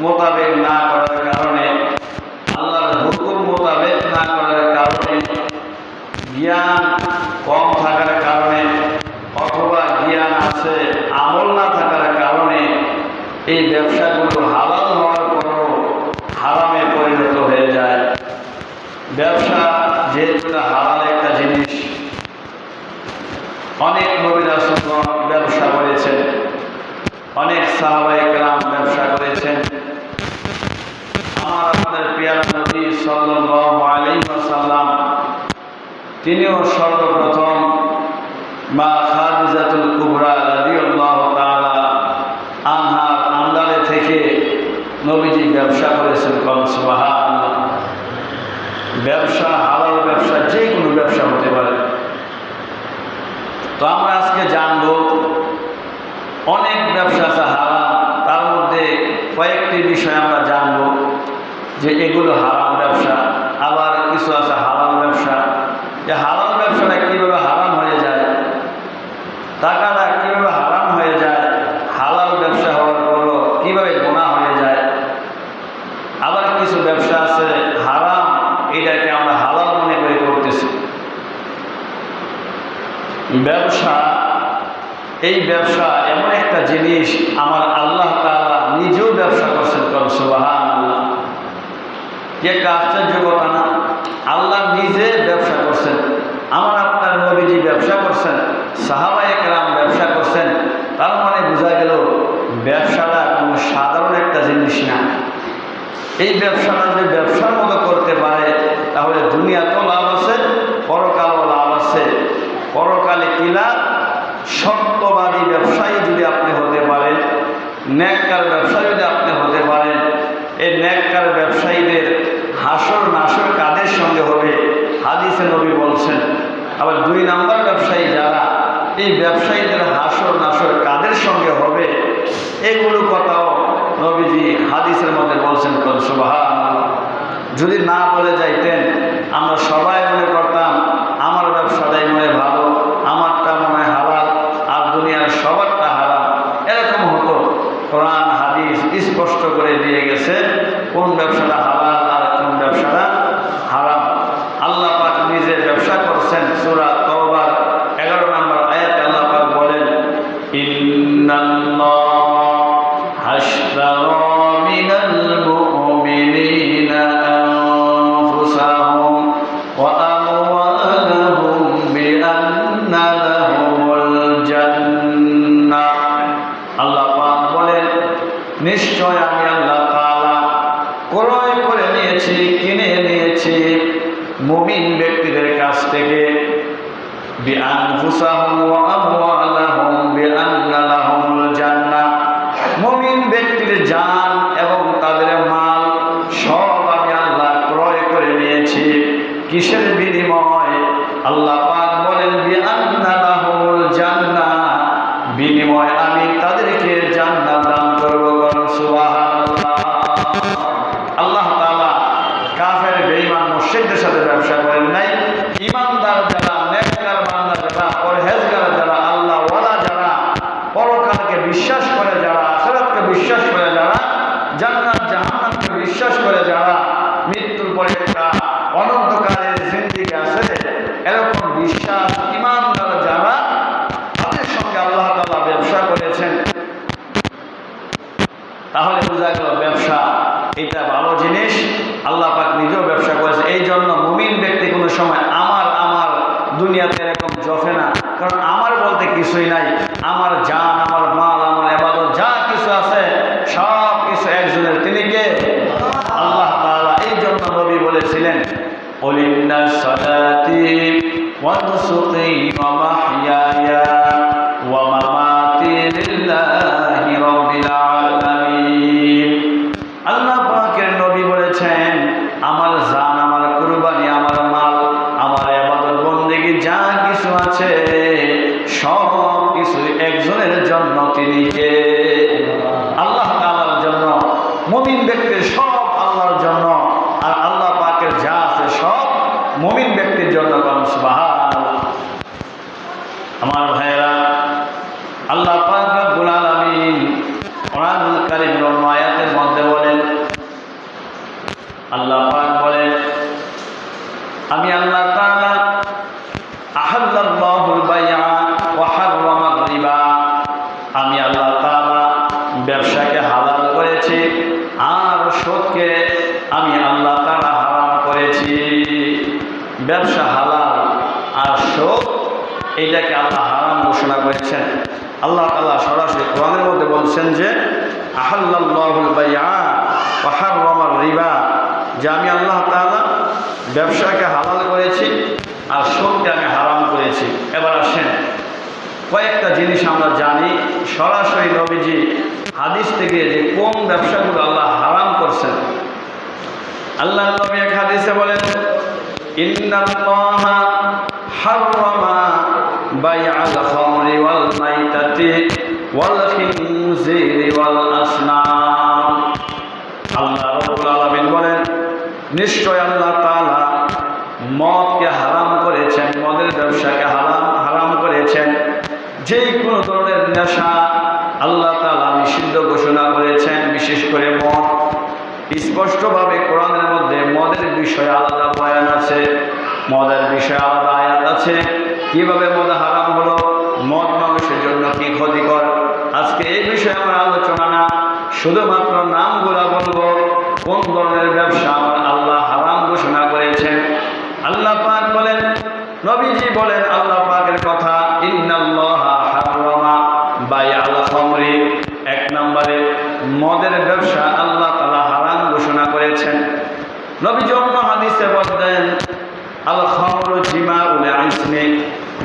মোতাবেক না করার কারণে আল্লাহর হুকুম মোতাবেক না করার কারণে জ্ঞান কম থাকার কারণে অথবা জ্ঞান আছে আমল না থাকার কারণে এই ব্যবসাগুলো হালাল হওয়ার পরও হারামে পরিণত হয়ে যায় ব্যবসা যেহেতু এটা হালাল একটা জিনিস অনেক নবীরা ব্যবসা করেছেন অনেক সাহাবাই গ্রাম ব্যবসা করেছেন আমার আপনাদের পেয়ারা নবী সাল্লাল্লাহু আলাইহি ওয়াসাল্লাম, তিনিও সর্বপ্রথম মা খাদিজাতুল কুবরা রাদিয়াল্লাহু তাআলা আনহার আন্ডারে থেকে নবীজি ব্যবসা করেছেন কম সুবহানাল্লাহ। ব্যবসা, হালাল ব্যবসা যে কোনো ব্যবসা হতে পারে। তো আমরা আজকে জানব, অনেক ব্যবসা আছে হারাম, তার মধ্যে কয়েকটি বিষয় আমরা যে এগুলো হারাম ব্যবসা, আবার কিছু আছে হালাল ব্যবসা। যে হালাল ব্যবসাটা কীভাবে হারাম হয়ে যায়? টাকাটা কীভাবে হারাম হয়ে যায়? হালাল ব্যবসা হওয়ার পরও কীভাবে গোনা হয়ে যায়? আবার কিছু ব্যবসা আছে হারাম, এটাকে আমরা হালাল মনে করে করতেছি। ব্যবসা, এই ব্যবসা এমন একটা জিনিস আমার কি একটা আশ্চর্য কথা না আল্লাহ নিজে ব্যবসা করছেন। আমার আপনার নবীজি ব্যবসা করছেন সাহাবা একরাম ব্যবসা করছেন। তার মানে বোঝা গেল, ব্যবসাটা কোনো সাধারণ একটা জিনিস না। এই ব্যবসাটা যদি ব্যবসার মতো করতে পারে, তাহলে দুনিয়াতেও লাভ আছে, পরকালও লাভ আছে। পরকালে কি লাভ? সত্যবাদী ব্যবসায়ী যদি আপনি হতে পারেন ন্যাককার ব্যবসায়ী যদি আপনি হতে পারেন এই ন্যাককার ব্যবসায়ীদের হাসর নাসর কাদের সঙ্গে হবে হাদিসে নবী বলছেন আবার দুই নাম্বার ব্যবসায়ী যারা এই ব্যবসায়ীদের হাসর নাসর কাদের সঙ্গে হবে? এগুলো কথাও নবীজি হাদিসের মধ্যে বলছেন সুবাহ যদি না বলে যাইতেন, আমরা সবাই মনে করতাম আমার ব্যবসাটাই মনে হয় ভালো আমারটা মনে হয় হালাল আর দুনিয়ার সবারটা হারাম এরকম হতো কোরআন হাদিস স্পষ্ট করে দিয়ে গেছে কোন ব্যবসাটা হালাল আর কোন ব্যবসাটা হারাম আল্লাহ পাক নিজে ব্যবসা করছেন সুরা কারণ আমার বলতে কিছুই নাই আমার জান ব্যবসা হালাল আর শোক এইটাকে আল্লাহ হারাম ঘোষণা করেছেন। আল্লাহ তাআলা সরাসরি কোরআনের মধ্যে বলছেন যে হাররামার রিবা যে আমি আল্লাহ তাআলা ব্যবসাকে হালাল করেছি আর শোককে আমি হারাম করেছি। এবার আসেন, কয়েকটা জিনিস আমরা জানি। সরাসরি নবীজি হাদিস থেকে যে কোন ব্যবসাগুলো আল্লাহ হারাম করছেন। আল্লাহ নবী এক হাদিসে বলেন ইন্নাল্লাহা হাররামা বাইআল খামরি ওয়াল মাইতাতি ওয়াল আল্লাহ রাব্বুল মদকে হারাম করেছেন, মদের ব্যবসাকে হারাম হারাম করেছেন। কোনো ধরনের নেশা আল্লাহ তাআলা নিষিদ্ধ ঘোষণা করেছেন, বিশেষ করে মদ। স্পষ্টভাবে কোরআনের মধ্যে মদের বিষয়ে আলাদা বয়ান আছে, মদের বিষয়ে আলাদা আয়াত আছে। কীভাবে মদ হারাম হলো? মদ মানুষের জন্য কি ক্ষতিকর? আজকে এই বিষয়ে আমার আলোচনা না, শুধুমাত্র নামগুলা বলব। কোন ধরনের ব্যবসা আমার আল্লাহ হারাম ঘোষণা করেছেন? আল্লাহ পাক বলেন, নবীজি বলেন আল্লাহ পাকের কথা ইন্নাল্লাহা হারামা বাইআল খামরি এক নম্বরে মদের ব্যবসা আল্লাহ তাআলা হারাম ঘোষণা করেছেন নবীজি অন্য হাদিসে বলেন আল খামরু জিমাউল ইসমি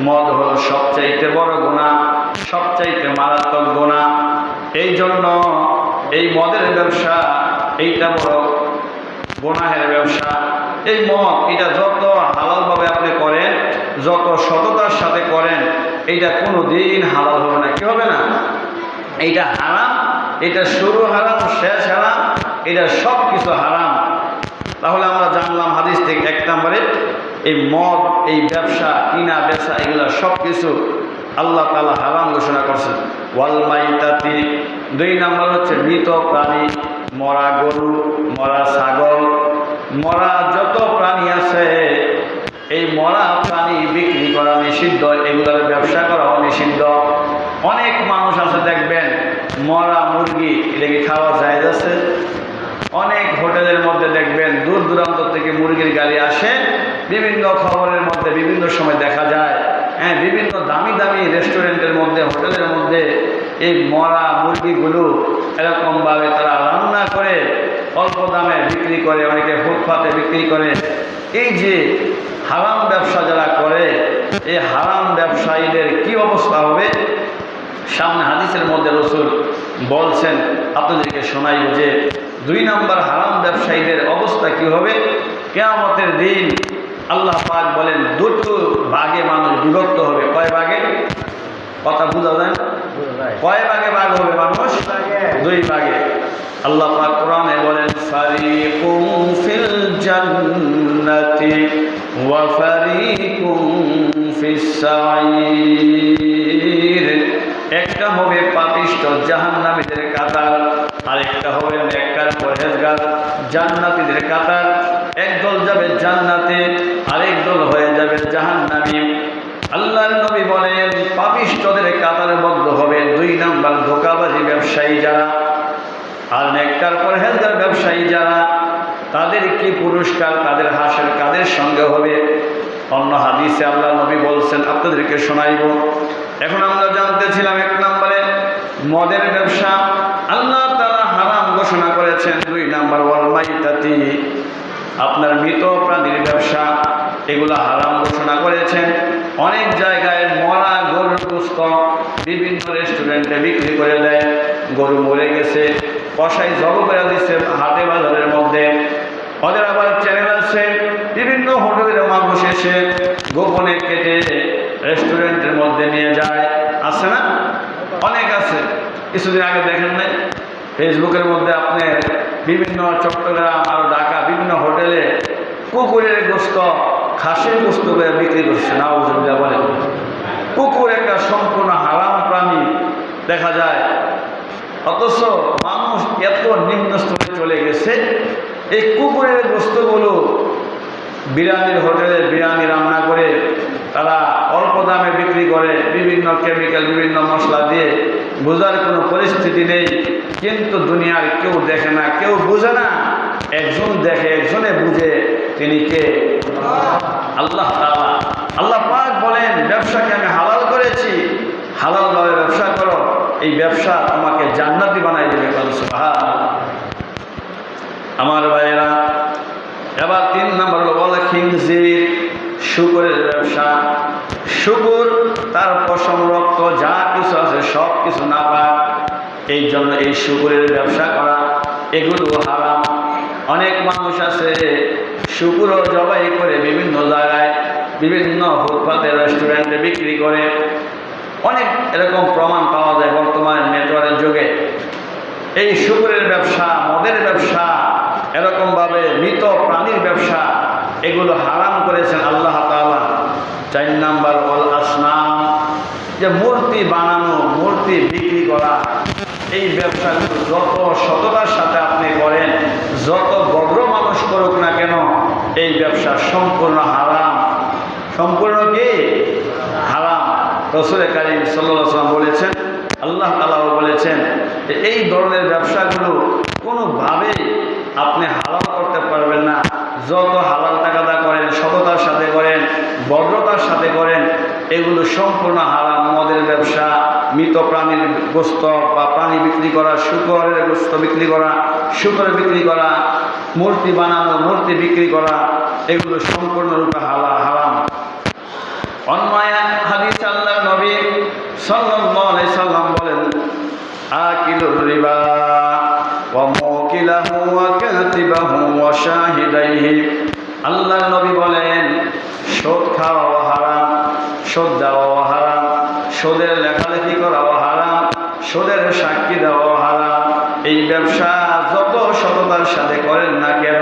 মদ হলো সবচাইতে বড় গুনাহ সবচাইতে মারাত্মক গুনাহ এই জন্য এই মদের ব্যবসা, এইটা বড় গোনাহের ব্যবসা। এই মদ, এটা যত হালালভাবে আপনি করেন, যত সততার সাথে করেন, এইটা কোনো দিন হালাল হবে না। কি হবে না? এইটা হারাম, এটা শুরু হারাম, শেষ হারাম, এটা সব কিছু হারাম। তাহলে আমরা জানলাম হাদিস থেকে এক নম্বরে, এই মদ, এই ব্যবসা, কিনা, বেচা, এগুলো সব কিছু আল্লাহ তালা হারাম ঘোষণা করছেন। ওয়াল মাইতাতি, দুই নম্বর হচ্ছে মৃত প্রাণী, মরা গরু, মরা ছাগল, মরা যত প্রাণী আছে, এই মরা প্রাণী বিক্রি করা নিষিদ্ধ, এগুলোর ব্যবসা করাও নিষিদ্ধ অনেক মানুষ আছে, দেখবেন, মরা মুরগি এটাকে খাওয়া যায় যাচ্ছে অনেক হোটেলের মধ্যে দেখবেন দূর দূরান্ত থেকে মুরগির গাড়ি আসে, বিভিন্ন খবরের মধ্যে, বিভিন্ন সময় দেখা যায়। হ্যাঁ বিভিন্ন দামি দামি রেস্টুরেন্টের মধ্যে, হোটেলের মধ্যে এই মরা মুরগিগুলো এরকমভাবে তারা রান্না করে, অল্প দামে বিক্রি করে, অনেকে ফুটপাতে বিক্রি করে। এই যে হারাম ব্যবসা যারা করে, এই হারাম ব্যবসায়ীদের কি অবস্থা হবে? সামনে হাদিসের মধ্যে রসুল বলছেন, আপনাদেরকে শোনাই যে দুই নম্বর হারাম ব্যবসায়ীদের অবস্থা কি হবে? কেয়ামতের দিন আল্লাহ পাক বলেন, দুটো ভাগে মানুষ বিভক্ত হবে। কয় ভাগে? কথা বুঝা যায়? কয় ভাগে ভাগ হবে মানুষ? দুই ভাগে। আল্লাহ পাক কোরআনে বলেন, ফারিকুম ফিল জান্নাতি ওয়া ফারিকুম ফিস একটা হবে পাপিষ্ট, জাহান্নামীদের কাতার। আরেকটা হবে নেককার পরহেজগার, জান্নাতীদের কাতার। একদল যাবে জান্নাতে, আরেক দল হয়ে যাবে জাহান্নামী। আল্লাহর নবী বলেন, পাপিষ্টদের কাতারের মধ্যে হবে দুই নাম্বার ধোকাবাজি ব্যবসায়ী যারা। আর নেককার পরহেজগার ব্যবসায়ী যারা, তাদের কি পুরস্কার, তাদের হাসের কাদের সঙ্গে হবে? অন্য হাদিসে আল্লাহ নবী বলছেন, আপনাদেরকে শোনাইব। এখন আমরা জানতেছিলাম এক নম্বরে মদের ব্যবসা। আল্লাহ তারা হারাম ঘোষণা করেছেন দুই নাম্বার ওয়ালমাইতাতি আপনার মৃত প্রাণীর ব্যবসা, এগুলো হারাম ঘোষণা করেছেন। অনেক জায়গায় মরা গরুর গোস্ত বিভিন্ন রেস্টুরেন্টে বিক্রি করে দেয়। গরু মরে গেছে কষাই জব করে দিচ্ছে হাটে বাজারের মধ্যে। ওদের আবার চ্যানেল আছে, বিভিন্ন হোটেলের মানুষ এসে গোপনে কেটে রেস্টুরেন্টের মধ্যে নিয়ে যায়। আছে না? অনেক আছে। কিছুদিন আগে দেখেন নাই? ফেসবুকের মধ্যে আপনি বিভিন্ন চট্টগ্রাম আর ঢাকা বিভিন্ন হোটেলে কুকুরের গোস্ত, খাসির গোস্ত করে বিক্রি করছে। নাওজুল্লাহ বলে কুকুর একটা সম্পূর্ণ হারাম প্রাণী দেখা যায়। অথচ মানুষ এত নিম্ন স্তরে চলে গেছে। এই কুকুরের গোস্তগুলো বিরিয়ানির হোটেলে বিরিয়ানি রান্না করে তারা অল্প দামে বিক্রি করে বিভিন্ন কেমিক্যাল বিভিন্ন মশলা দিয়ে বোঝার কোনো পরিস্থিতি নেই। কিন্তু দুনিয়ার কেউ দেখে না, কেউ বুঝে না। একজন দেখে, একজনে বুঝে তিনি কে? আল্লাহ আল্লাহ পাক বলেন, ব্যবসাকে আমি হালাল করেছি। হালালভাবে ব্যবসা করো। এই ব্যবসা তোমাকে জান্নাতি বানাই দেবে আমার ভাইয়েরা, এবার তিন নম্বর বলে খিনজির। শুকুরের ব্যবসা, শুকুর, তার পশম রক্ত, যা কিছু আছে, সব কিছু না পায়। এই জন্য এই শুকুরের ব্যবসা করা, এগুলো হারাম। অনেক মানুষ আছে শুকুরও জবাই করে বিভিন্ন জায়গায়, বিভিন্ন ফুটপাতে রেস্টুরেন্টে বিক্রি করে। অনেক এরকম প্রমাণ পাওয়া যায় বর্তমানে নেটওয়ার্কের যুগে। এই শুকুরের ব্যবসা, মদের ব্যবসা, এরকমভাবে মৃত প্রাণীর ব্যবসা এগুলো হারাম করেছেন আল্লাহ তাআলা। চার নাম্বার অল আসনাম যে মূর্তি বানানো, মূর্তি বিক্রি করা, এই ব্যবসাগুলো যত সততার সাথে আপনি করেন, যত বড় মানুষ করুক না কেন, এই ব্যবসা সম্পূর্ণ হারাম। সম্পূর্ণ কি? হারাম। রসুল কারিম সাল্লাম বলেছেন, আল্লাহ তালাও বলেছেন যে এই ধরনের ব্যবসাগুলো কোনোভাবেই আপনি হালাল করতে পারবেন না। যত হালাল টাকাদা করেন, সততার সাথে করেন, ভদ্রতার সাথে করেন, এগুলো সম্পূর্ণ হারাম। মদের ব্যবসা, মৃত প্রাণীর গোস্ত বা প্রাণী বিক্রি করা, শুকরের গোস্ত বিক্রি করা, শুকর বিক্রি করা, মূর্তি বানানো, মূর্তি বিক্রি করা, এগুলো সম্পূর্ণরূপে হালা, হারাম। অন্যায় হাদিস আল্লাহ নবী সাল্লাম বলেন, আকিলুর রিবা। আল্লাহ নবী বলেন সুদ খাওয়া হারাম সুদ দেওয়া হারাম সুদের লেখালেখি করাও হারাম সুদের সাক্ষী দেওয়া হারাম। এই ব্যবসা যত সততার সাথে করেন না কেন,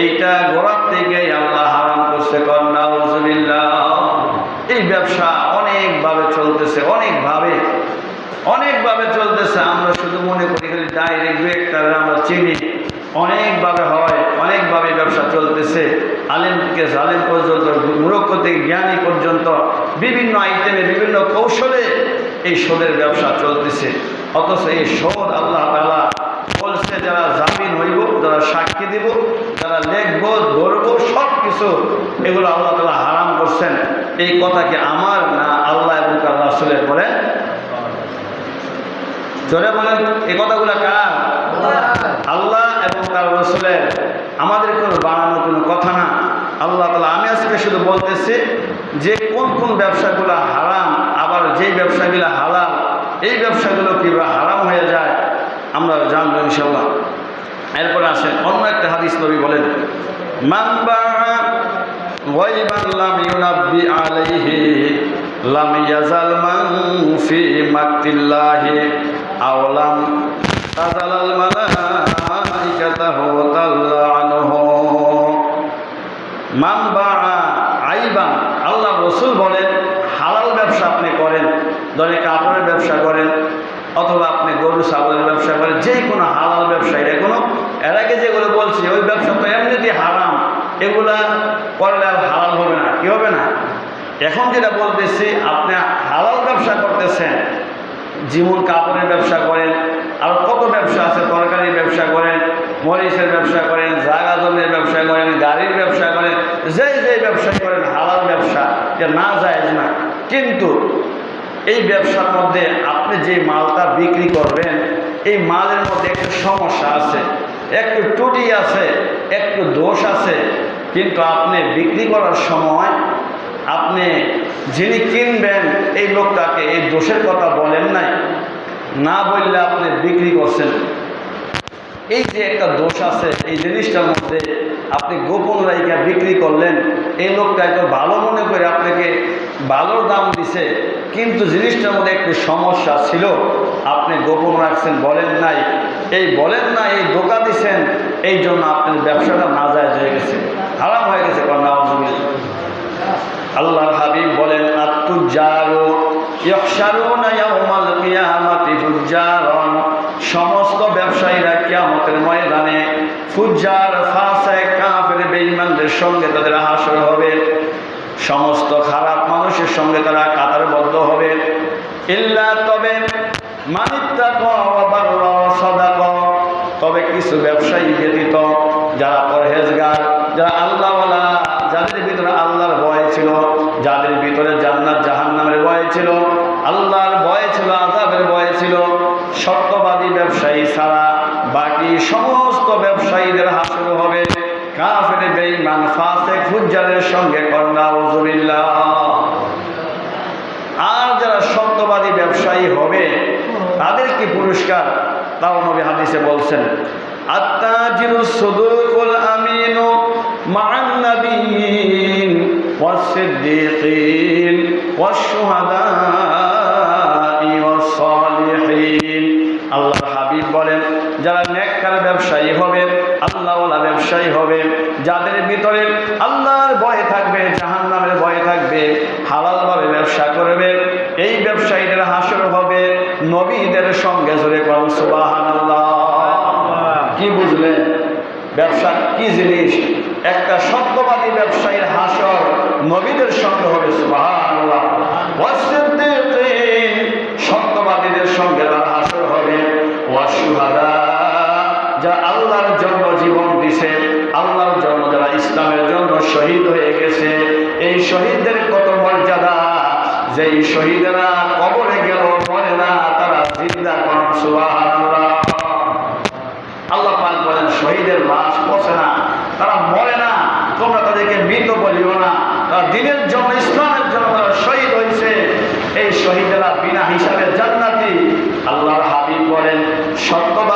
এইটা গোড়ার থেকে আল্লাহ হারাম করছে কন্যা এই ব্যবসা অনেকভাবে চলতেছে, অনেকভাবে অনেকভাবে চলতেছে। আমরা শুধু মনে করি খালি ডাইরেক্ট চিনি অনেকভাবে হয়, অনেকভাবে ব্যবসা চলতেছে। আলেম থেকে জালেম পর্যন্ত, মূর্খ থেকে জ্ঞানী পর্যন্ত বিভিন্ন আইটেমে, বিভিন্ন কৌশলে এই সোদের ব্যবসা চলতেছে। অথচ এই সোদ আল্লাহ তালা বলছে, যারা জামিন হইব, যারা সাক্ষী দিব, যারা লেখবো, ধরবো সব কিছু এগুলো আল্লাহ তালা হারাম করছেন। এই কথা কি আমার না আল্লাহ এবং তার রাসুলের বলে জোরে বলেন, এই কথাগুলো কার? আল্লাহ এবং তার রসুলের আমাদের কোনো বাড়ানোর কোনো কথা না। আল্লাহ তালা আমি আজকে শুধু বলতেছি যে কোন কোন ব্যবসাগুলো হারাম, আবার যেই ব্যবসাগুলো হালাল, এই ব্যবসাগুলো কীভাবে হারাম হয়ে যায়, আমরা জানব ইনশাল্লাহ এরপরে আসেন, অন্য একটা হাদিস নবী বলেন, মান বাআ গায়বান লাম ইউনাব্বি আলাইহি লাম ইয়াজাল মান ফি মাকতিল্লাহি আও লাম তাজালাল মালাইকাতাহু তাল্লানুহু মান বাআ আইবান আল্লাহ রসুল বলেন হালাল ব্যবসা আপনি করেন ধরে কাপড়ের ব্যবসা করেন অথবা আপনি গরু ছাগলের ব্যবসা করেন যে কোনো হালাল ব্যবসা এটা কোনো এর আগে যেগুলো বলছি ওই ব্যবসা তো এমনিতেই হারাম এগুলা করলে আর হালাল হবে না কি হবে না এখন যেটা বলতেছি, আপনি হালাল ব্যবসা করতেছেন জীবন কাপড়ের ব্যবসা করেন, আর কত ব্যবসা আছে, তরকারির ব্যবসা করেন, মরিচের ব্যবসা করেন জাগা জমির ব্যবসা করেন, গাড়ির ব্যবসা করেন, যেই যেই ব্যবসায় করেন, হালাল ব্যবসা যে না যায় না। কিন্তু এই ব্যবসার মধ্যে আপনি যে মালটা বিক্রি করবেন, এই মালের মধ্যে একটু সমস্যা আছে, একটু ত্রুটি আছে, একটু দোষ আছে, কিন্তু আপনি বিক্রি করার সময় আপনি যিনি কিনবেন এই লোকটাকে এই দোষের কথা বলেন নাই, না বললে আপনি বিক্রি করছেন। এই যে একটা দোষ আছে, এই জিনিসটার মধ্যে আপনি গোপন রাইকা বিক্রি করলেন, এই লোকটা একটু ভালো মনে করে আপনাকে ভালো দাম দিছে, কিন্তু জিনিসটার মধ্যে একটু সমস্যা ছিল, আপনি গোপন রাখছেন, বলেন নাই। এই বলেন না এই ধোকা দিছেন, এই জন্য আপনার ব্যবসাটা নাজায়জ হয়ে গেছে, হারাম হয়ে গেছে, কন্যা আল্লাহর হাবিব বলেন আত্মুজারো সমস্ত ব্যবসায়ীরা কিয়ামতের ময়দানে ফুজ্জার মানুষের সঙ্গে তাদের হাসর হবে। সমস্ত খারাপ মানুষের সঙ্গে তারা কাতারবদ্ধ হবে। ইল্লা তবে তবে কিছু ব্যবসায়ী ব্যতীত যারা পরহেজগার, যারা আল্লাহওয়ালা যাদের ভিতরে আল্লাহর ভয় ছিল যাদের ভিতরে জান্নাত জাহান্নামের ভয় ছিল, আল্লাহর ভয় ছিল আজাবের ভয় ছিল। সত্যবাদী ব্যবসায়ী ছাড়া বাকি সমস্ত ব্যবসায়ীদের হাসল হবে। কাফের ফুজ্জারের সঙ্গে কন্যা উজুবিল্লাহ আর যারা সত্যবাদী ব্যবসায়ী হবে, তাদের কি পুরস্কার? তাও নবী হাদিসে বলছেন সুদুকুল আমিনু আল্লাহর হাবিব বলেন, যারা নেককার ব্যবসায়ী হবে, আল্লাহওয়ালা ব্যবসায়ী হবে, যাদের ভিতরে আল্লাহর ভয় থাকবে, জাহান্নামের ভয় থাকবে, হালালভাবে ব্যবসা করবে, এই ব্যবসায়ীদের হাসর হবে, নবীদের সঙ্গে জোরে করুন সুবাহান কি বুঝলেন? ব্যবসা কি জিনিস? একটা সত্যবাদী ব্যবসায়ীর হাসর নবীদের সঙ্গে হবে সত্যবাদীদের সঙ্গে তার হাসর হবে। যারা আল্লাহর জন্য জীবন দিছে, আল্লাহর জন্য যারা ইসলামের জন্য শহীদ হয়ে গেছে, এই শহীদদের কত মর্যাদা? যেই শহীদেরা কবরে গেল মরে না, তারা জিন্দা করেন আল্লাহ পাক বলেন, শহীদের লাশ পচে না, তারা মরে না, তোমরা তাদেরকে মৃত বলিও না। দিনের জন্য, ইসলামের জন্য তারা শহীদ হয়েছে। এই শহীদেরা বিনা হিসাবে জান্নাতি। আল্লাহর হাবিব বলেন, সত্যবাদী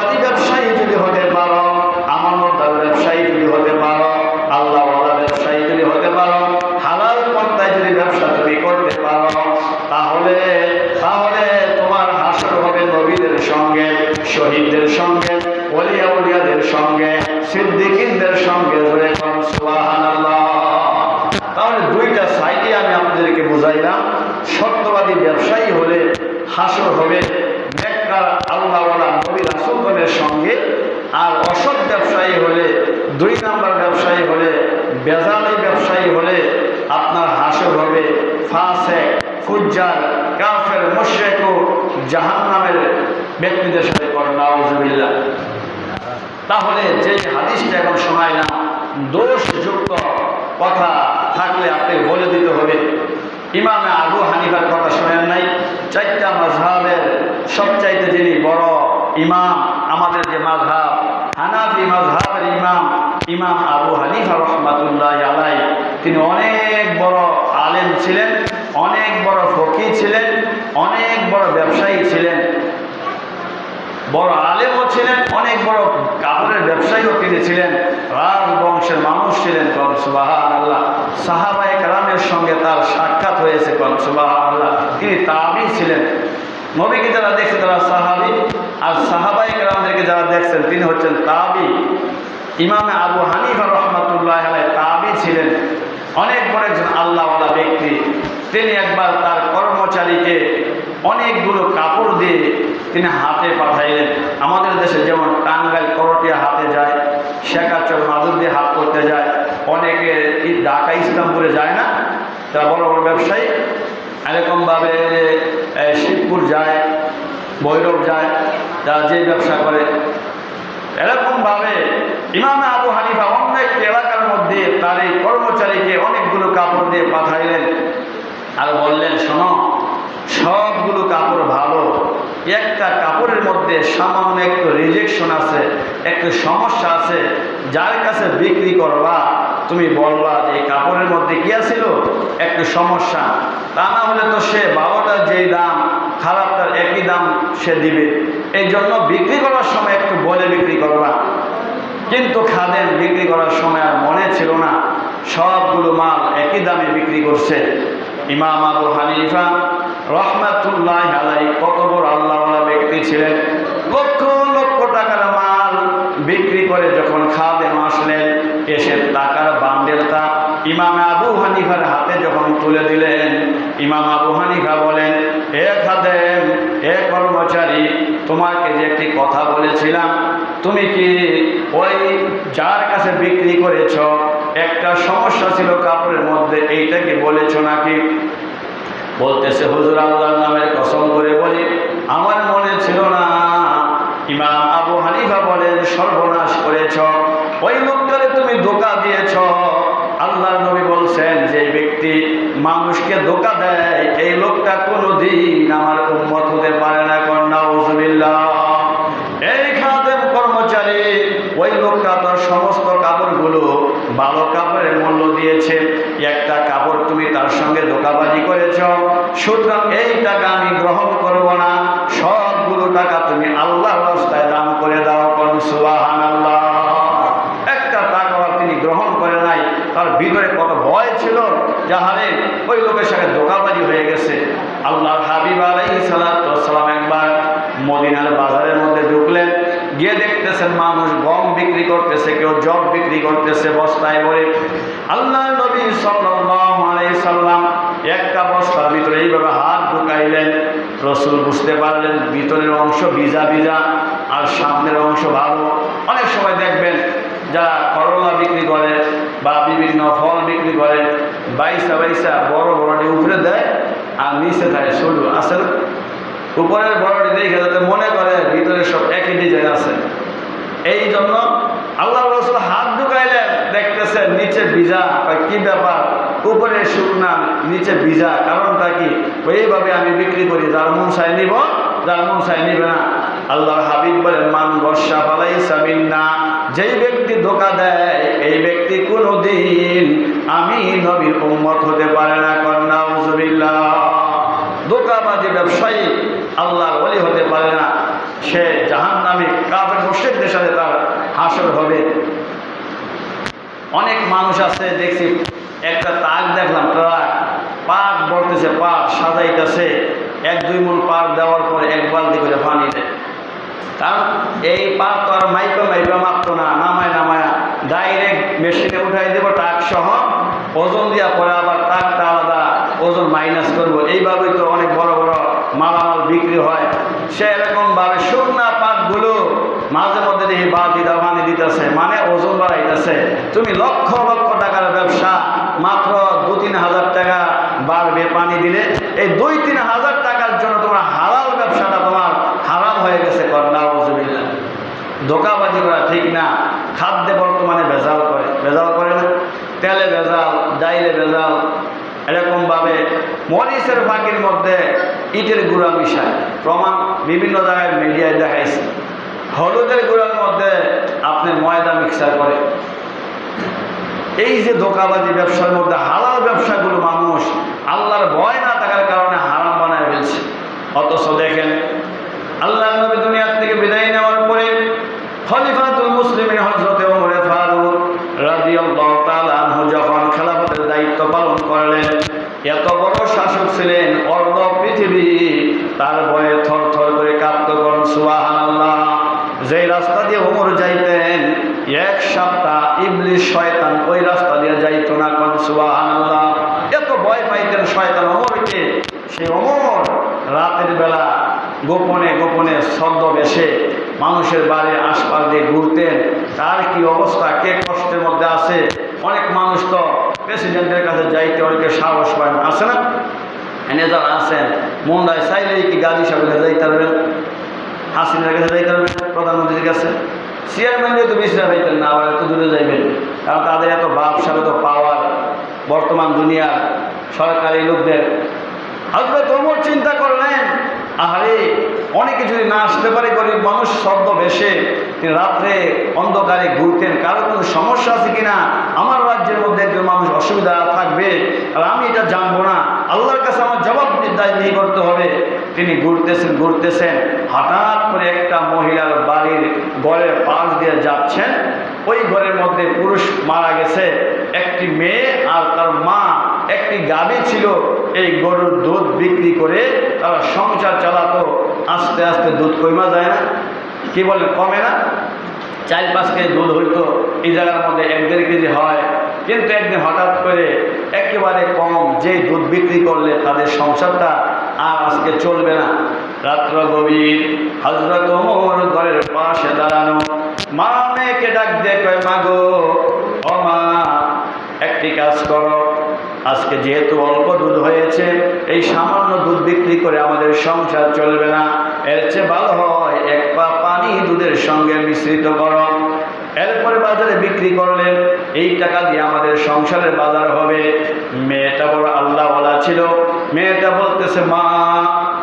হাসর হবে নেককার আল্লাহওয়ালা নবী রাসুলগণের সঙ্গে। আর অসৎ ব্যবসায়ী হলে, দুই নাম্বার ব্যবসায়ী হলে, বেজালি ব্যবসায়ী হলে আপনার হাসর হবে ফাসে কাফের মুশরেক ও জাহান্নামের ব্যক্তিদের সাথে করেন, নাউজুবিল্লাহ। তাহলে যে হাদিসটা এখন শোনাইলাম, দোষযুক্ত কথা থাকলে আপনি বলে দিতে হবে। ইমামে আবু হানিফার কথা চারটা মাঝহাবের সবচাইতে যিনি বড় ইমাম আমাদের যে মাঝহাব, হানাফি মাঝহাবের ইমাম ইমাম আবু হানিফা রহমাতুল্লাহ আলাই তিনি অনেক বড় আলেম ছিলেন, অনেক বড় ফকি ছিলেন, অনেক বড় ব্যবসায়ী ছিলেন, বড় আলেমও ছিলেন, অনেক বড় কাপড়ের ব্যবসায়ীও তিনি ছিলেন রাজবংশের মানুষ ছিলেন সুবাহান আল্লাহ সাহাবাই কালামের সঙ্গে তার সাক্ষাৎ হয়েছে সুবাহান আল্লাহ তিনি তাবি ছিলেন। নবীকে যারা দেখছে তারা সাহাবি, আর সাহাবাই কালামদেরকে যারা দেখছেন, তিনি হচ্ছেন তাবি। ইমামে আবু হানিফা রহমাতুল্লাহ তাবি ছিলেন। অনেক বড় একজন আল্লাহওয়ালা ব্যক্তি। তিনি একবার তার কর্মচারীকে অনেকগুলো কাপড় দিয়ে তিনি হাতে পাঠাইলেন। আমাদের দেশে যেমন টাঙ্গাইল করটিয়া হাতে যায় শেখার শেখাচর মাদুর দিয়ে হাত করতে যায়। অনেকে ঢাকা ইসলামপুরে যায় না? তারা বড় বড় ব্যবসায়ী। এরকমভাবে শিবপুর যায়, ভৈরব যায়, তারা যে ব্যবসা করে। এরকমভাবে ইমামে আবু হানিফা অনেক এলাকার মধ্যে তার এই কর্মচারীকে অনেকগুলো কাপড় দিয়ে পাঠাইলেন। আর বললেন, শোনো, সবগুলো কাপড় ভালো একটা কাপড়ের মধ্যে সামান্য একটু রিজেকশন আছে, একটু সমস্যা আছে, যার কাছে বিক্রি করবা তুমি বলবা যে এই কাপড়ের মধ্যে কি আছিল? একটু সমস্যা। তা না হলে তো সে ভালোটার যেই দাম, খারাপটার একই দাম সে দিবে। এই জন্য বিক্রি করার সময় একটু বলে বিক্রি করবা কিন্তু খাদেন বিক্রি করার সময় আর মনে ছিল না। সবগুলো মাল একই দামে বিক্রি করছে। ইমাম আবু হানিফা রহমাতুল্লাহ আলাই কত বড় আল্লাহওয়ালা ব্যক্তি ছিলেন। লক্ষ লক্ষ টাকার মাল বিক্রি করে যখন খাদেম আসলেন, এসে টাকার বান্ডেলটা ইমাম আবু হানিফার হাতে যখন তুলে দিলেন, ইমাম আবু হানিফা বলেন হে খাদেম হে কর্মচারী, তোমাকে যে একটি কথা বলেছিলাম, তুমি কি ওই যার কাছে বিক্রি করেছ, একটা সমস্যা ছিল কাপড়ের মধ্যে, এইটা কি বলেছ নাকি? বলতেছে, হুজুর, আল্লাহর নামের কসম করে বলি, আমার মনে ছিল না। ইমাম আবু হানিফা বলেন, সর্বনাশ করেছ, ওই লোকটারে তুমি ধোকা দিয়েছ। আল্লাহ নবী বলছেন যে ব্যক্তি মানুষকে ধোকা দেয়, এই লোকটা কোনোদিন আমার উন্মত হতে পারে না। কন্যা কর্মচারী ওই লোকটা তোর সমস্ত কাপড়গুলো ভালো কাপড়ের মূল্য দিয়েছে। একটা কাপড় তুমি তার সঙ্গে ধোকাবাজি করেছ। সুতরাং এই টাকা আমি গ্রহণ করব না। সবগুলো টাকা তুমি আল্লাহর রাস্তায় দান করে দাও। কোন সুবাহান আল্লাহ একটা টাকাও তিনি গ্রহণ করে নাই। তার ভিতরে কত ভয় ছিল যাহারে ওই লোকের সাথে ধোকাবাজি হয়ে গেছে। আল্লাহর হাবিব আলাই সালাম একবার মদিনার বাজারের মধ্যে ঢুকলেন। গিয়ে দেখতেছেন, মানুষ গম বিক্রি করতেছে, কেউ জব বিক্রি করতেছে, বস্তায় ভরে। আল্লাহ নবী সাল্লাম একটা বস্তার ভিতরে এইভাবে হাত ঢুকাইলেন। রসুল বুঝতে পারলেন, ভিতরের অংশ ভিজা ভিজা আর সামনের অংশ ভালো। অনেক সময় দেখবেন, যারা করলা বিক্রি করে বা বিভিন্ন ফল বিক্রি করে, বাইসা বাইসা বড় বড়টি উপরে দেয় আর নিচে থাকে সরু। আছে না? উপরের বড়টি দেখে যাতে মনে করে ভিতরে সব একই ডিজাইন আছে। এই জন্য আল্লাহ রসুল হাত ঢুকাইলেন দেখতেছেন নিচে ভিজা। কি ব্যাপার? উপরে শুকনা, নিচে ভিজা। কারণটা কি? এইভাবে আমি বিক্রি করি, যার মন চাই নিব, যার মন চাই নিবে না। আল্লাহর হাবিব বলেন, মান বর্ষা ফালাই সাবিন না যেই ব্যক্তি ধোকা দেয়, এই ব্যক্তি কোনোদিন আমি নবীর উম্মত হতে পারে না। কন্যা ধোকাবাজি ব্যবসায়ী আল্লাহর ওলি হতে পারে না। সে জাহান নামে কাপের মুর্শিদদের সাথে তার হাসর হবে। অনেক মানুষ আছে, দেখছি একটা তাক দেখলাম, ট্রাক, পাক বলতেছে পাক সাজাইতেছে। এক, দুই মন পাক দেওয়ার পরে এক বালতি করে পানি দেয়। কারণ এই পাক তো আর মাইপা মাইপা মাপতো না, নামায় নামায় ডাইরেক্ট মেশিনে উঠাই দেবো টাক সহ ওজন দিয়া পরে আবার টাকটা আলাদা ওজন মাইনাস করব। এইভাবেই তো অনেক বড় বড় মালামাল বিক্রি হয়। সে এরকমভাবে শুকনা পাকগুলো মাঝে মধ্যে দেখি বা দিদা পানি দিতেছে মানে ওজন বাড়াইতেছে। তুমি লক্ষ লক্ষ টাকার ব্যবসা, মাত্র দু তিন হাজার টাকা বাড়বে পানি দিলে। এই দুই তিন হাজার টাকার জন্য তোমার হালাল ব্যবসাটা তোমার হারাম হয়ে গেছে কন্যা উজুবিল্লা ধোকাবাজি করা ঠিক না। খাদ্যে বর্তমানে ভেজাল করে। ভেজাল করে না। তেলে ভেজাল, ডাইলে ভেজাল এরকমভাবে মরিচের ফাঁকির মধ্যে ইটের গুঁড়া মিশায়। প্রমাণ বিভিন্ন জায়গায় মিডিয়ায় দেখাইছে। হলুদের গুঁড়ার মধ্যে আপনি ময়দা মিক্সার করে। এই যে ধোকাবাজি ব্যবসার মধ্যে হালাল ব্যবসাগুলো মানুষ আল্লাহর ভয় না থাকার কারণে হারাম বানায় ফেলছে অথচ দেখেন আল্লাহ নবী দুনিয়ার থেকে বিদায় নেওয়ার পরে খলিফাতুল মুসলিমিন হজরতে ওমরে ফারুক রাদিয়াল্লাহু তাআলা আনহু যখন খেলাফতের দায়িত্ব পালন করলেন এত বড় শাসক ছিলেন অর্ধ পৃথিবী তার ভয়ে থর থর করে কাঁপত কোন সুবহানাল্লাহ। যেই রাস্তা দিয়ে ওমর যাইতেন, এক সপ্তাহ ইবলিশ শয়তান ওই রাস্তা দিয়ে যাইতো না কোন সুবহানাল্লাহ। এত ভয় পাইতেন শয়তান ওমরকে সে ওমর রাতের বেলা গোপনে গোপনে ছদ্মবেশে মানুষের বাড়ির আশপাশ দিয়ে ঘুরতেন। তার কি অবস্থা? কে কষ্টের মধ্যে আছে? অনেক মানুষ তো প্রেসিডেন্টের কাছে যাইতে অনেকে সাহস পায় না। আছে না? এনে যারা আছেন মন্ডায় চাইলেই কি গাড়ি সামনে যাইতে পারবেন? হাসিনার কাছে যাইতে পারবেন? প্রধানমন্ত্রীর কাছে? চেয়ারম্যান তো বেশি যাইতেন না, আবার এত দূরে যাইবেন। কারণ তাদের এত ব্যবসার এত পাওয়ার বর্তমান দুনিয়ার সরকারি লোকদের। হজরত ওমর চিন্তা করলেন, আহারে, অনেকে যদি না আসতে পারে, গরিব মানুষ শব্দ বেশে তিনি রাত্রে অন্ধকারে ঘুরতেন। কারও কোনো সমস্যা আছে কিনা? আমার রাজ্যের মধ্যে একজন মানুষ অসুবিধা থাকবে। আর আমি এটা জানব না। আল্লাহর কাছে আমার দায় নিয়ে করতে হবে। তিনি ঘুরতেছেন ঘুরতেছেন। হঠাৎ করে একটা মহিলার বাড়ির ঘরের পাশ দিয়ে যাচ্ছেন। ওই ঘরের মধ্যে পুরুষ মারা গেছে, একটি মেয়ে আর তার মা। একটি গাভী ছিল, এই গরুর দুধ বিক্রি করে তারা সংসার চালাতো। আস্তে আস্তে দুধ কমা যায় না। কি বলে কমে না? চার পাঁচ কেজি দুধ হইতো এই জায়গার মধ্যে এক দেড় কেজি হয়। কিন্তু একদিন হঠাৎ করে একেবারে কম যেই দুধ বিক্রি করলে তাদের সংসারটা আর আজকে চলবে না। রাত্র গভীর হজরত ওমর ঘরের পাশে দাঁড়ানো, মা, মেয়েকে ডাক দিয়ে কয় মাগো ও মা আজকে যেহেতু অল্প দুধ হয়েছে, এই সামান্য দুধ বিক্রি করে আমাদের সংসার চলবে না। এর চেয়ে ভালো হয় এক পা পানি দুধের সঙ্গে মিশ্রিত করো। এরপরে বাজারে বিক্রি করলেন এই টাকা দিয়ে আমাদের সংসারের বাজার হবে। মেয়েটা বড় আল্লাহওয়ালা ছিল। মেয়েটা বলতেছে, মা,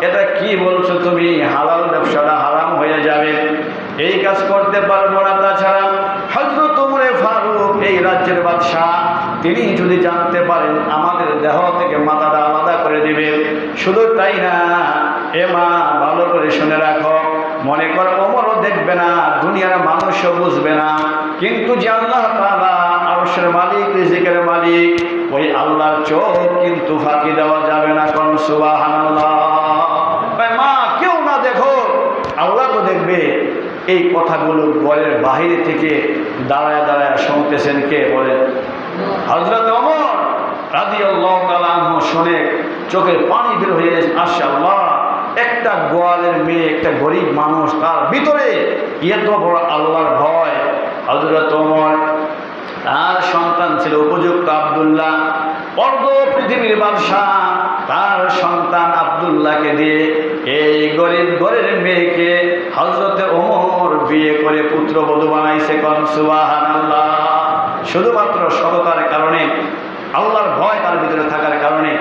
এটা কি বলছো তুমি? হালাল ব্যবসাটা হারাম হয়ে যাবে। এই কাজ করতে পারব না। তাছাড়া হজরত উমরে ফারুক, এই রাজ্যের বাদশাহ, তিনি যদি জানতে পারেন, আমাদের দেহ থেকে মাথাটা আলাদা করে দিবে। শুধু তাই না, এ মা, ভালো করে শুনে রাখো। মনে করো ওমরও দেখবে না, দুনিয়ার মানুষও বুঝবে না। কিন্তু যে আল্লাহ তাআলা আরশের মালিক, রিজিকের মালিক, ওই আল্লাহর চোখ কিন্তু ফাঁকি দেওয়া যাবে না কোন ভাই, মা, কেউ না দেখো, আল্লাহ তো দেখবে। এই কথাগুলো ঘরের বাহিরে থেকে দাঁড়ায় দাঁড়ায় শুনতেছেন কে বলেন হজরত অমর রাজি আল্লাহ শুনে চোখের পানি বের হয়ে আসে, আল্লাহ। একটা গোয়ালের মেয়ে, একটা গরিব মানুষ, তার ভিতরে এত বড় আল্লাহর ভয়? হজরত অমর তার সন্তান ছিল উপযুক্ত আবদুল্লাহ। অর্ধ পৃথিবীর বাদশাহ, তার সন্তান আবদুল্লাহকে দিয়ে এই গরিব ঘরের মেয়েকে হজরতে ওমর বিয়ে করে পুত্রবধূ বানাইছে কন সুবাহান্লাহ শুধুমাত্র সততার কারণে আল্লাহর ভয় তার ভিতরে থাকার কারণে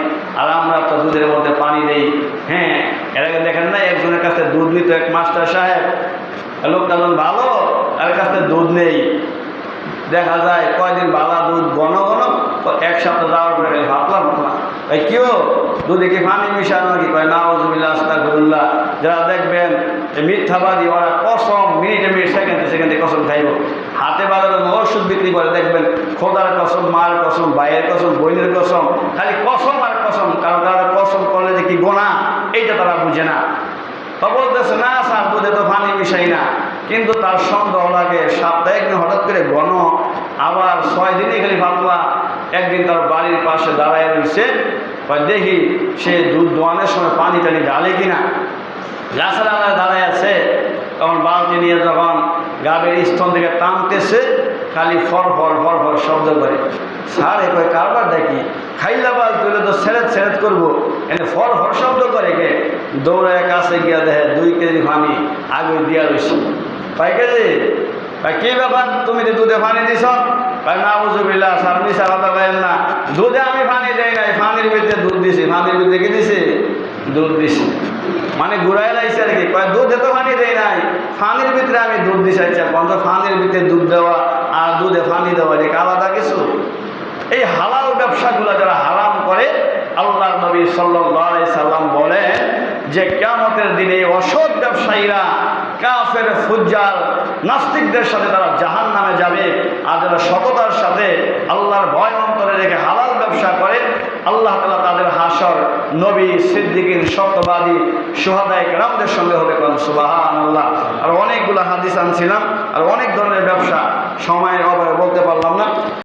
আর আমরা তো দুধের মধ্যে পানি দেই। হ্যাঁ এর আগে দেখেন না একজনের কাছে দুধ নিত এক মাস্টার সাহেব। লোকটা যখন ভালো, তার কাছে দুধ নেই। দেখা যায় কয়দিন বালা দুধ ঘন ঘন এক সপ্তাহ যাওয়ার পরে ভাবলাম না এই কেউ দুধে কি পানি মিশানো কি কয়, নাউজুবিল্লাহ, আস্তাগফিরুল্লাহ। যারা দেখবেন মিথ্যাবাদী, ওরা কসম, মিনিটে মিনিট, সেকেন্ডে সেকেন্ডে কসম খাইব। হাতে বাজারে ওষুধ বিক্রি করে দেখবেন খোদার কসম, মার কসম, ভাইয়ের কসম, বোনের কসম, খালি কসম আর কসম, কারণ তারা কসম করলে যে কি গোনা, এইটা তারা বুঝে না। তো বলতেছে, না স্যার দুধে তো পানি মিশাই না। কিন্তু তার সন্দেহ লাগে সপ্তাহে একদিন হঠাৎ করে ঘন আবার ছয় দিনই খালি ভাবলা একদিন তার বাড়ির পাশে দাঁড়ায় রয়েছে দেখি, সে দুধ দোয়ানোর সময় পানি টানি ঢালে কিনা? গাছের আলায় দাঁড়ায় আছে তখন বালতি নিয়ে যখন গাবের স্তন থেকে টানতেছে, খালি ফর ফর ফর ফর শব্দ করে। স্যার, এ কয় কারবার দেখি? খাইলা বাল তুলে তো সেরেত সেরেত করব। এনে ফর ফর শব্দ করে কে? দৌড়ায় কাছে গিয়া দেখে দুই কেজি পানি আগে দিয়া রয়েছে কয় কেজি? ভাই কি ব্যাপার? তুমি যে দুধে পানি দিছ? ভাই না বুঝবিল্লা স্যার, মিশা কথা বলেন না। দুধে আমি পানি দেই নাই, পানির ভিতরে দুধ দিছি। পানির ভিতরে কি দিছি? দুধ দিছি। মানে ঘুরাই লাইছে আর কি। কয়, দুধে তো পানি দেয় নাই। ফানির ভিতরে আমি দুধ দিছি আচ্ছা বন্ধ, ফানির ভিতরে দুধ দেওয়া আর দুধে ফানি দেওয়া এটা আলাদা কিছু? এই হালাল ব্যবসাগুলো যারা হারাম করে আল্লাহ নবী সাল্লাহ সাল্লাম বলেন যে কেমতের দিনে অসৎ ব্যবসায়ীরা, কাফের ফুজ্জাল নাস্তিকদের সাথে তারা জাহান নামে যাবে। আর যারা সততার সাথে আল্লাহর ভয় অন্তরে রেখে হালাল ব্যবসা করে, আল্লাহ তালা তাদের হাসর, নবী সিদ্দিকিন সত্যবাদী সোহাদায়ক রামদের সঙ্গে হবে কোন সুবাহান আল্লাহ আর অনেকগুলো হাদিস আনছিলাম, আর অনেক ধরনের ব্যবসা সময়ের অভাবে বলতে পারলাম না।